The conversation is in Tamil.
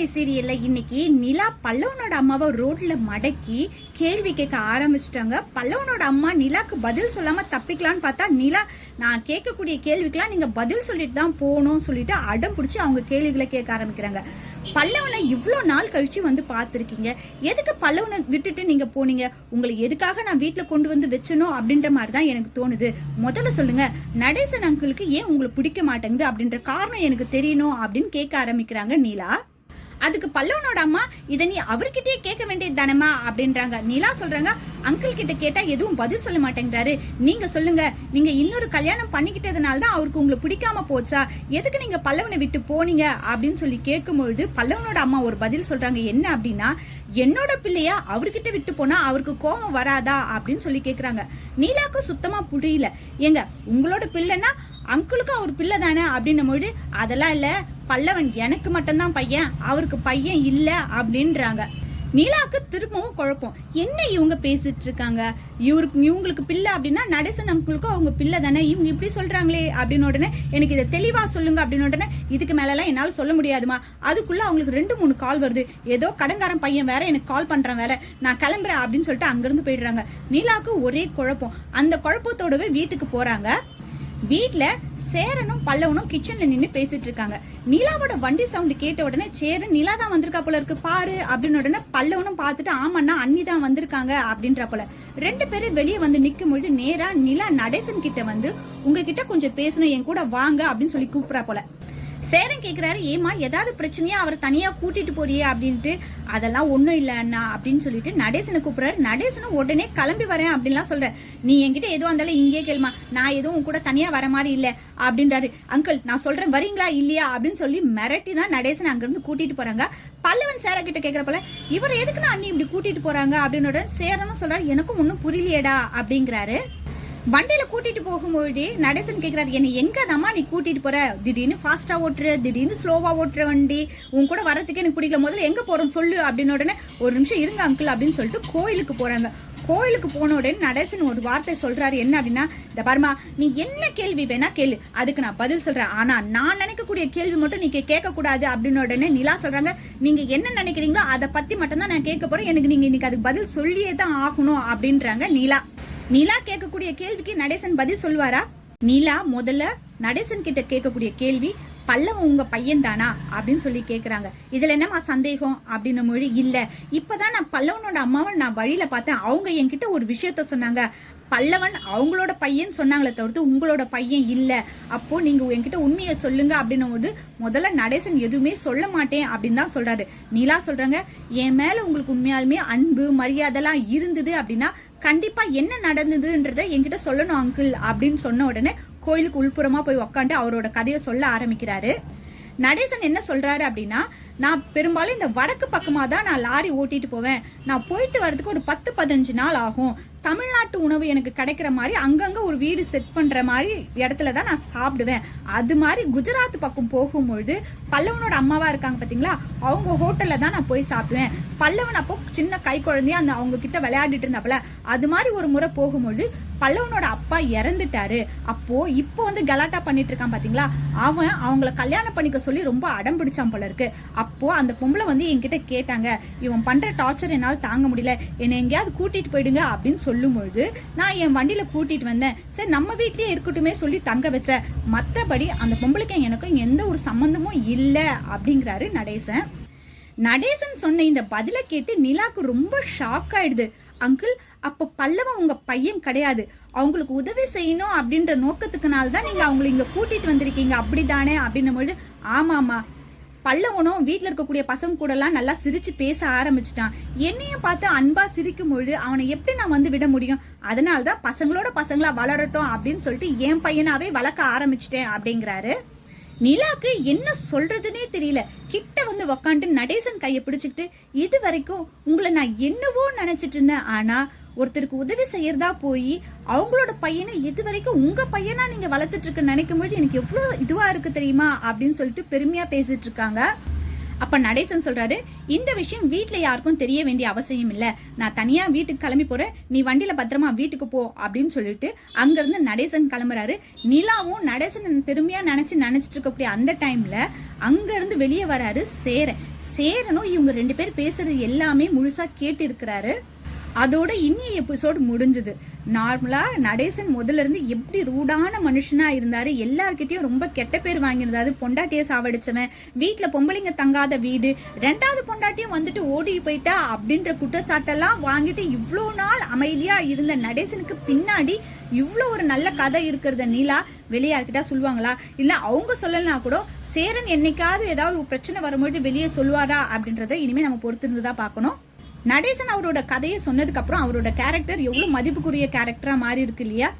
மகாலட்சுமி சீரியலில் இன்னைக்கு நிலா பல்லவனோட அம்மாவை ரோட்டில் மடக்கி கேள்வி கேட்க ஆரம்பிச்சிட்டாங்க. பல்லவனோட அம்மா நிலாக்கு பதில் சொல்லாமல் தப்பிக்கலான்னு பார்த்தா நிலா நான் கேட்கக்கூடிய கேள்விக்கெல்லாம் நீங்கள் பதில் சொல்லிட்டு தான் போகணும்னு சொல்லிட்டு அடம் பிடிச்சி அவங்க கேள்விகளை கேட்க ஆரம்பிக்கிறாங்க. பல்லவனை இவ்வளோ நாள் கழிச்சு வந்து பார்த்துருக்கீங்க. எதுக்கு பல்லவனை விட்டுட்டு நீங்கள் போனீங்க? உங்களை எதுக்காக நான் வீட்டில் கொண்டு வந்து வச்சனோ அப்படின்ற மாதிரி தான் எனக்கு தோணுது. முதல்ல சொல்லுங்கள் நடேசன் அங்கிளுக்கு ஏன் உங்களுக்கு பிடிக்க மாட்டேங்குது அப்படின்ற காரணம் எனக்கு தெரியணும் அப்படின்னு கேட்க ஆரம்பிக்கிறாங்க நீலா. அதுக்கு பல்லவனோட அம்மா இதை நீ அவர்கிட்டயே கேட்க வேண்டியது தானேம்மா? அப்படின்றாங்க. நிலா சொல்றாங்க அங்கிள் கிட்ட கேட்டா எதுவும் பதில் சொல்ல மாட்டேங்கிறாரு. நீங்க சொல்லுங்க நீங்க இன்னொரு கல்யாணம் பண்ணிக்கிட்டதுனால தான் அவருக்கு உங்களுக்கு பிடிக்காம போச்சா? எதுக்கு நீங்க பல்லவனை விட்டு போனீங்க? அப்படின்னு சொல்லி கேட்கும்பொழுது பல்லவனோட அம்மா ஒரு பதில் சொல்றாங்க. என்ன அப்படின்னா என்னோட பிள்ளைய அவர்கிட்ட விட்டு போனா அவருக்கு கோபம் வராதா? அப்படின்னு சொல்லி கேக்குறாங்க. நீலாக்கு சுத்தமா புரியல. ஏங்க உங்களோட பிள்ளைன்னா அங்கிளுக்கும் அவர் பிள்ளை தானே? அப்படின்னும் பொழுது அதெல்லாம் இல்லை பல்லவன் எனக்கு மட்டும்தான் பையன் அவருக்கு பையன் இல்லை அப்படின்றாங்க. நீலாக்கு திரும்பவும் குழப்பம். என்ன இவங்க பேசிட்டு இருக்காங்க? இவருக்கு இவங்களுக்கு பிள்ளை அப்படின்னா நடேசன் அங்குளுக்கும் அவங்க பிள்ளை தானே? இவங்க இப்படி சொல்றாங்களே அப்படின்னு உடனே எனக்கு இதை தெளிவா சொல்லுங்க அப்படின்னு உடனே இதுக்கு மேலெல்லாம் என்னால் சொல்ல முடியாதுமா. அதுக்குள்ள அவங்களுக்கு ரெண்டு மூணு கால் வருது. ஏதோ கடங்காரன் பையன் வேற எனக்கு கால் பண்றான் வேற. நான் கிளம்புறேன் அப்படின்னு சொல்லிட்டு அங்கிருந்து போயிடுறாங்க. நீலாக்கு ஒரே குழப்பம். அந்த குழப்பத்தோடவே வீட்டுக்கு போறாங்க. வீட்டில் சேரனும் பல்லவனும் கிச்சன்ல நின்று பேசிட்டு இருக்காங்க. நிலாவோட வண்டி சவுண்ட் கேட்ட உடனே சேரன் நிலா தான் வந்திருக்கா போல இருக்கு பாரு அப்படின்னு உடனே பல்லவனும் பார்த்துட்டு ஆமாண்ணா அண்ணி தான் வந்திருக்காங்க அப்படின்ற போல. ரெண்டு பேரும் வெளியே வந்து நிற்கும் பொழுது நேரா நிலா நடேசன் கிட்ட வந்து உங்ககிட்ட கொஞ்சம் பேசணும் என் கூட வாங்க அப்படின்னு சொல்லி கூப்பிடுறா போல. சேரன் கேட்குறாரு ஏமா ஏதாவது பிரச்சனையா? அவரை தனியாக கூட்டிட்டு போறியே அப்படின்ட்டு. அதெல்லாம் ஒன்றும் இல்லை அண்ணா அப்படின்னு சொல்லிட்டு நடேசனை கூப்பிட்றாரு. நடேசனும் உடனே கிளம்பி வரேன் அப்படின்லாம் சொல்கிறேன் நீ என்கிட்ட எதுவும் இருந்தாலும் இங்கே கேளுமா. நான் எதுவும் உன் கூட தனியாக வர மாதிரி இல்லை அப்படின்றாரு. அங்கிள் நான் சொல்கிறேன் வரீங்களா? இல்லையா? அப்படின்னு சொல்லி மிரட்டி தான் நடேசன் அங்கேருந்து கூட்டிகிட்டு போகிறாங்க பல்லவன் சேர கிட்ட கேட்குறப்பல இவர் எதுக்கு நான் அண்ணி இப்படி கூட்டிகிட்டு போகிறாங்க அப்படின்னு சேரனும் சொல்றாரு. எனக்கும் ஒன்றும் புரியலையேடா அப்படிங்கிறாரு. வண்டியில் கூட்டிட்டு போகும்போது நடேசன் கேட்குறாரு என்னை எங்கே தாம்மா நீ கூட்டிகிட்டு போகிற திடீர்னு ஃபாஸ்ட்டாக ஓட்டுற திடீர்னு ஸ்லோவாக ஓட்டுற வண்டி. உன் கூட வரத்துக்கு எனக்கு பிடிக்கல. முதல்ல எங்கே போகிறோம் சொல்லு அப்படின்னு உடனே ஒரு நிமிஷம் இருங்க அங்கிள் அப்படின்னு சொல்லிட்டு கோயிலுக்கு போகிறாங்க கோயிலுக்கு போன உடனே நடேசன் ஒரு வார்த்தை சொல்கிறாரு என்ன அப்படின்னா இந்த பாருமா நீ என்ன கேள்வி வேணால் கேளு. அதுக்கு நான் பதில் சொல்கிறேன் ஆனால் நான் நினைக்கக்கூடிய கேள்வி மட்டும் நீங்கள் கேட்கக்கூடாது அப்படின்னு உடனே நிலா சொல்கிறாங்க நீங்கள் என்ன நினைக்கிறீங்களோ அதை பற்றி மட்டும்தான் நான் கேட்க போகிறேன் எனக்கு நீங்கள் இன்றைக்கி அதுக்கு பதில் சொல்லியே தான் ஆகணும் அப்படின்றாங்க நிலா. நிலா கேட்கக்கூடிய கேள்விக்கு நடேசன் பதில் சொல்லுவாரா நிலா முதல்ல நடேசன் கிட்ட கேட்கக்கூடிய கேள்வி பல்லவன் உங்க பையன் தானா அப்படின்னு சொல்லி கேட்குறாங்க இதுல என்னமா சந்தேகம்? அப்படின்னு மொழி இல்ல. இப்பதான் நான் பல்லவனோட அம்மாவை நான் வழியில பார்த்தேன். அவங்க என்கிட்ட ஒரு விஷயத்த சொன்னாங்க. பல்லவன் அவங்களோட பையன் சொன்னாங்களே தவிர்த்து உங்களோட பையன் இல்லை. அப்போ நீங்க என்கிட்ட உண்மையை சொல்லுங்க அப்படின்னும் போது முதல்ல நடேசன் எதுவுமே சொல்ல மாட்டேன் அப்படின்னு தான் சொல்றாரு. நீலா சொல்றாங்க என் மேல உங்களுக்கு உண்மையாலுமே அன்பு மரியாதைலாம் இருந்தது அப்படின்னா கண்டிப்பா என்ன நடந்ததுன்றத என்கிட்ட சொல்லணும் அங்கிள் அப்படின்னு சொன்ன உடனே கோயிலுக்கு உள்புறமாக போய் உக்காந்து அவரோட கதையை சொல்ல ஆரம்பிக்கிறாரு. நடேசன் என்ன சொல்கிறாரு அப்படின்னா நான் பெரும்பாலும் இந்த வடக்கு பக்கமாக தான் நான் லாரி ஓட்டிட்டு போவேன். நான் போயிட்டு வரதுக்கு ஒரு பத்து பதினஞ்சு நாள் ஆகும். தமிழ்நாட்டு உணவு எனக்கு கிடைக்கிற மாதிரி அங்கங்கே ஒரு வீடு செட் பண்ணுற மாதிரி இடத்துல தான் நான் சாப்பிடுவேன். அது மாதிரி குஜராத் பக்கம் போகும்பொழுது பல்லவனோட அம்மாவாக இருக்காங்க பார்த்தீங்களா அவங்க ஹோட்டலில் தான் நான் போய் சாப்பிடுவேன். பல்லவன் அப்போ சின்ன கை குழந்தைய அந்த அவங்க கிட்ட விளையாடிட்டு இருந்தாப்புல. அது மாதிரி ஒரு முறை போகும்பொழுது பல்லவனோட அப்பா இறந்துட்டாரு. அப்போ இப்போ வந்து கலாட்டா பண்ணிட்டு இருக்கான் பார்த்தீங்களா அவன் அவங்கள கல்யாணம் பண்ணிக்க சொல்லி ரொம்ப அடம் பிடிச்சான் போல இருக்கு. அப்போ அந்த பொம்பளை வந்து என்கிட்ட கேட்டாங்க இவன் பண்ற டார்ச்சர் என்னால் தாங்க முடியல. என்னை எங்கேயாவது கூட்டிட்டு போயிடுங்க அப்படின்னு சொல்லும்பொழுது நான் என் வண்டியில் கூட்டிட்டு வந்தேன். சரி நம்ம வீட்லேயே இருக்கட்டுமே சொல்லி தங்க வச்சேன் மற்றபடி அந்த பொம்பளைக்கும் எனக்கும் எந்த ஒரு சம்மந்தமும் இல்லை அப்படிங்கிறாரு நடேசன். நடேசன் சொன்ன இந்த பதிலை கேட்டு நிலாக்கு ரொம்ப ஷாக் ஆயிடுது. அங்கிள் அப்போ பல்லவன் உங்க பையன் கிடையாது. அவங்களுக்கு உதவி செய்யணும் அப்படின்ற நோக்கத்துக்குனால தான் நீங்க அவங்களை இங்க கூட்டிட்டு வந்திருக்கீங்க. அப்படிதானே அப்படின்னும் பொழுது ஆமாமா பல்லவனும் வீட்டில் இருக்கக்கூடிய பசங்க கூடலாம் நல்லா சிரித்து பேச ஆரம்பிச்சிட்டான். என்னையும் பார்த்து அன்பா சிரிக்கும் பொழுது அவனை எப்படி நான் வந்து விட முடியும்? அதனால தான் பசங்களோட பசங்களா வளரட்டும் அப்படின்னு சொல்லிட்டு என் பையனாவே வளர்க்க ஆரம்பிச்சிட்டேன் அப்படிங்கிறாரு. நிலாக்கு என்ன சொல்கிறதுனே தெரியல. கிட்ட வந்து உக்காண்டு நடேசன் கையை பிடிச்சிக்கிட்டு இது வரைக்கும் உங்களை நான் என்னவோ நினச்சிட்டு இருந்தேன். ஆனால் ஒருத்தருக்கு உதவி செய்யறதா போய் அவங்களோட பையனை இது வரைக்கும் உங்க பையனா நீங்க வளர்த்துட்டு நினைக்கும் போது எனக்கு எவ்வளோ இதுவா இருக்கு தெரியுமா? அப்படின்னு சொல்லிட்டு பெருமையா பேசிட்டு இருக்காங்க. அப்போ நடேசன் சொல்கிறாரு இந்த விஷயம் வீட்டில் யாருக்கும் தெரிய வேண்டிய அவசியம் இல்லை. நான் தனியாக வீட்டுக்கு கிளம்பி போகிறேன் நீ வண்டியில் பத்திரமா வீட்டுக்கு போ அப்படின்னு சொல்லிட்டு அங்கேருந்து நடேசன் கிளம்புறாரு. நிலாவும் நடேசன் பெருமையாக நினச்சி நினச்சிட்டு இருக்கக்கூடிய அந்த டைமில் அங்கேருந்து வெளியே வராரு சேரன். சேரனும் இவங்க ரெண்டு பேர் பேசுறது எல்லாமே முழுசாக கேட்டு இருக்கிறாரு அதோட இன்னி எபிசோட் முடிஞ்சுது. நார்மலா நடேசன் முதல்ல இருந்து எப்படி ரூடான மனுஷனா இருந்தாரு எல்லார்கிட்டயும் ரொம்ப கெட்ட பேர் வாங்கியிருந்தாரு. பொண்டாட்டியை சாவடிச்சவன் வீட்டுல பொம்பளைங்க தங்காத வீடு ரெண்டாவது பொண்டாட்டியும் வந்துட்டு ஓடி போயிட்டா அப்படின்ற குற்றச்சாட்டெல்லாம் வாங்கிட்டு இவ்வளோ நாள் அமைதியா இருந்த நடேசனுக்கு பின்னாடி இவ்வளோ ஒரு நல்ல கதை இருக்கிறத நீலா வெளியார்கிட்ட சொல்லுவாங்களா? இல்ல அவங்க சொல்லலனா கூட சேரன் என்னைக்காவது ஏதாவது ஒரு பிரச்சனை வரும்போது வெளியே சொல்லுவாரா அப்படின்றத இனிமே நம்ம பொறுத்திருந்து தான் பார்க்கணும். நடேசன் அவரோட கதையை சொன்னதுக்கப்புறம் அவரோட கேரக்டர் எவ்வளோ மதிப்புக்குரிய கேரக்டராக மாறி இருக்கு இல்லையா?